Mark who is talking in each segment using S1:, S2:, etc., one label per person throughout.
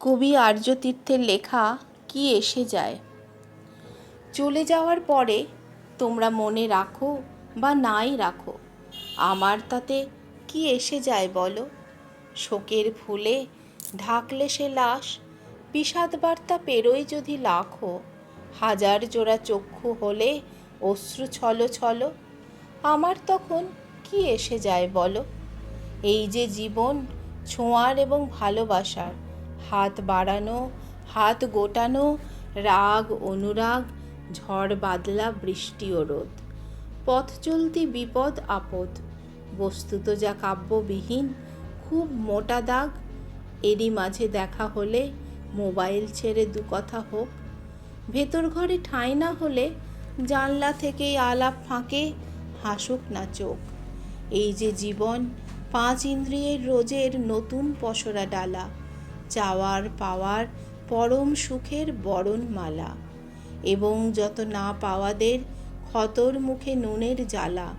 S1: কবি আর্যতীর্থের লেখা কি এসে যায়? চলে যাওয়ার পরে তোমরা মনে রাখো বা নাই রাখো, আমার তাতে কি এসে যায় বলো? শোকের ফুলে ঢাকলে সে লাশ, বিষাদ বার্তা পেরোয় যদি লাখো, হাজার জোড়া চক্ষু হলে অশ্রু ছলো ছলো, আমার তখন কি এসে যায় বলো? এই যে জীবন ছোঁয়ার এবং ভালোবাসার হাত বাড়ানো, হাত গোটানো, রাগ, অনুরাগ, ঝড় বাদলা, বৃষ্টি ও রোদ। পথ চলতি বিপদ, আপদ। বস্তুত যা কাব্যবিহীন, খুব মোটা দাগ। এরই মাঝে দেখা হলে মোবাইল ছেড়ে দু কথা হোক। ভেতর ঘরে ঠাঁই না হলে জানলা থেকেই আলাপ ফাঁকে, হাসুক না চোখ। এই যে জীবন, পাঁচ ইন্দ্রিয়ের রোজের নতুন পসরা ডালা। চাওয়ার পাওয়ার পরম সুখের বরণ মালা এবং যত না পাওয়াদের ক্ষতর মুখে নুনের জ্বালা।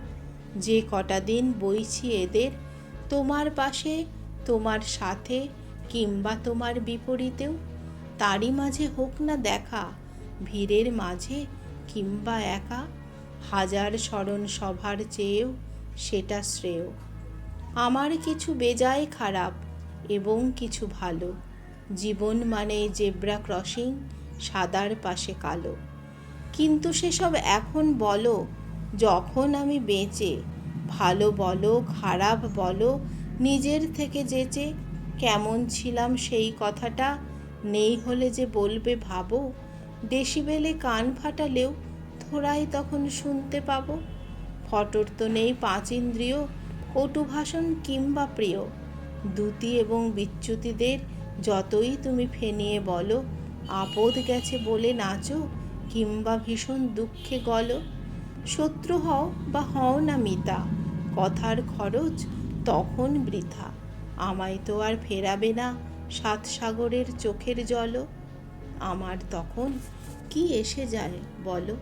S1: যে কটা দিন বইছি এদের, তোমার পাশে, তোমার সাথে কিংবা তোমার বিপরীতেও, তারই মাঝে হোক না দেখা, ভিড়ের মাঝে কিংবা একা, হাজার স্মরণ সভার চেয়েও সেটা শ্রেয়। আমার কিছু বেজায় খারাপ এবং কিছু ভালো। জীবন মানে জেব্রা ক্রসিং, সাদার পাশে কালো। কিন্তু সেসব এখন বলো, যখন আমি বেঁচে, ভালো বলো, খারাপ বলো, নিজের থেকে যেচে, কেমন ছিলাম সেই কথাটা নেই হলে যে বলবে ভাবো, ডেসিবেলে কান ফাটালেও থোড়াই তখন শুনতে পাবো। ফটোর তো নেই পাঁচ ইন্দ্রিয়, কটু ভাষণ কিংবা প্রিয়। দ্যুতি এবং বিচ্যুতিদের, যতই তুমি ফেনিয়ে বলো, আপদ গেছে বলে নাচো, কিংবা ভীষণ দুঃখে গলো। শত্রু হও বা হও না মিতা, কথার খরচ তখন বৃথা, আমায় তো আর ফেরাবে না সাত সাগরের চোখের জল। আমার তখন কি এসে যায় বলো?